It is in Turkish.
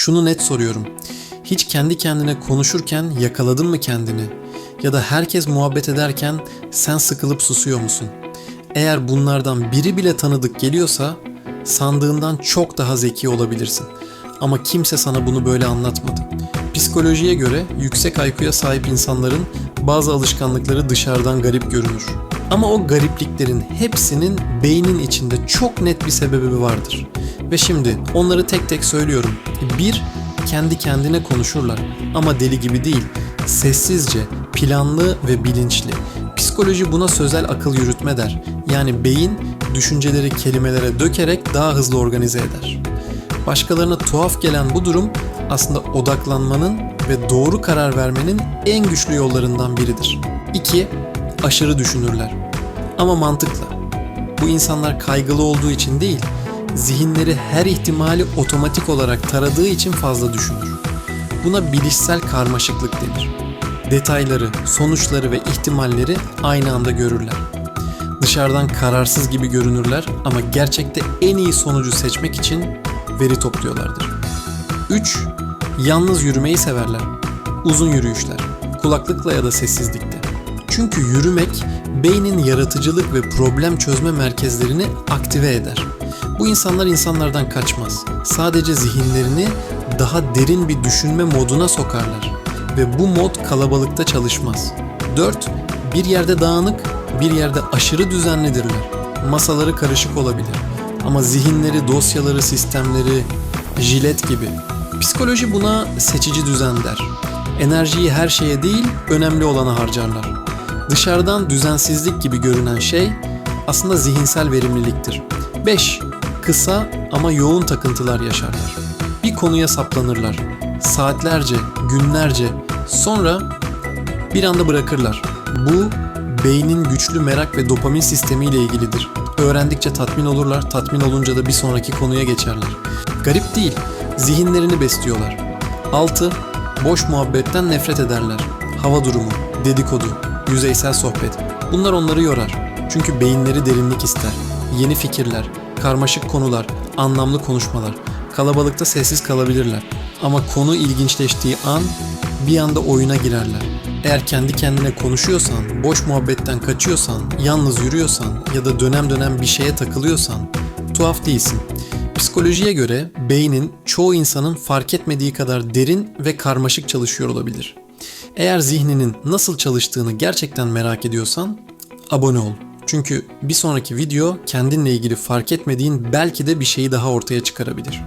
Şunu net soruyorum. Hiç kendi kendine konuşurken yakaladın mı kendini? Ya da herkes muhabbet ederken sen sıkılıp susuyor musun? Eğer bunlardan biri bile tanıdık geliyorsa sandığından çok daha zeki olabilirsin. Ama kimse sana bunu böyle anlatmadı. Psikolojiye göre yüksek IQ'ya sahip insanların bazı alışkanlıkları dışarıdan garip görünür. Ama o garipliklerin hepsinin beynin içinde çok net bir sebebi vardır. Ve şimdi onları tek tek söylüyorum. Bir, kendi kendine konuşurlar ama deli gibi değil. Sessizce, planlı ve bilinçli. Psikoloji buna sözel akıl yürütme der. Yani beyin düşünceleri kelimelere dökerek daha hızlı organize eder. Başkalarına tuhaf gelen bu durum aslında odaklanmanın ve doğru karar vermenin en güçlü yollarından biridir. 2. Aşırı düşünürler. Ama mantıklı. Bu insanlar kaygılı olduğu için değil, zihinleri her ihtimali otomatik olarak taradığı için fazla düşünür. Buna bilişsel karmaşıklık denir. Detayları, sonuçları ve ihtimalleri aynı anda görürler. Dışarıdan kararsız gibi görünürler ama gerçekte en iyi sonucu seçmek için veri topluyorlardır. 3. Yalnız yürümeyi severler. Uzun yürüyüşler, kulaklıkla ya da sessizlikte. Çünkü yürümek beynin yaratıcılık ve problem çözme merkezlerini aktive eder. Bu insanlar insanlardan kaçmaz. Sadece zihinlerini daha derin bir düşünme moduna sokarlar ve bu mod kalabalıkta çalışmaz. 4. Bir yerde dağınık, bir yerde aşırı düzenlidirler. Masaları karışık olabilir ama zihinleri, dosyaları, sistemleri jilet gibi. Psikoloji buna seçici düzen der. Enerjiyi her şeye değil, önemli olana harcarlar. Dışarıdan düzensizlik gibi görünen şey aslında zihinsel verimliliktir. 5. Kısa ama yoğun takıntılar yaşarlar. Bir konuya saplanırlar. Saatlerce, günlerce, sonra bir anda bırakırlar. Bu beynin güçlü merak ve dopamin sistemiyle ilgilidir. Öğrendikçe tatmin olurlar, tatmin olunca da bir sonraki konuya geçerler. Garip değil, zihinlerini besliyorlar. 6. Boş muhabbetten nefret ederler. Hava durumu, dedikodu, yüzeysel sohbet. Bunlar onları yorar. Çünkü beyinleri derinlik ister. Yeni fikirler, karmaşık konular, anlamlı konuşmalar. Kalabalıkta sessiz kalabilirler. Ama konu ilginçleştiği an bir anda oyuna girerler. Eğer kendi kendine konuşuyorsan, boş muhabbetten kaçıyorsan, yalnız yürüyorsan ya da dönem dönem bir şeye takılıyorsan tuhaf değilsin. Psikolojiye göre beynin çoğu insanın fark etmediği kadar derin ve karmaşık çalışıyor olabilir. Eğer zihninin nasıl çalıştığını gerçekten merak ediyorsan abone ol. Çünkü bir sonraki video kendinle ilgili fark etmediğin belki de bir şeyi daha ortaya çıkarabilir.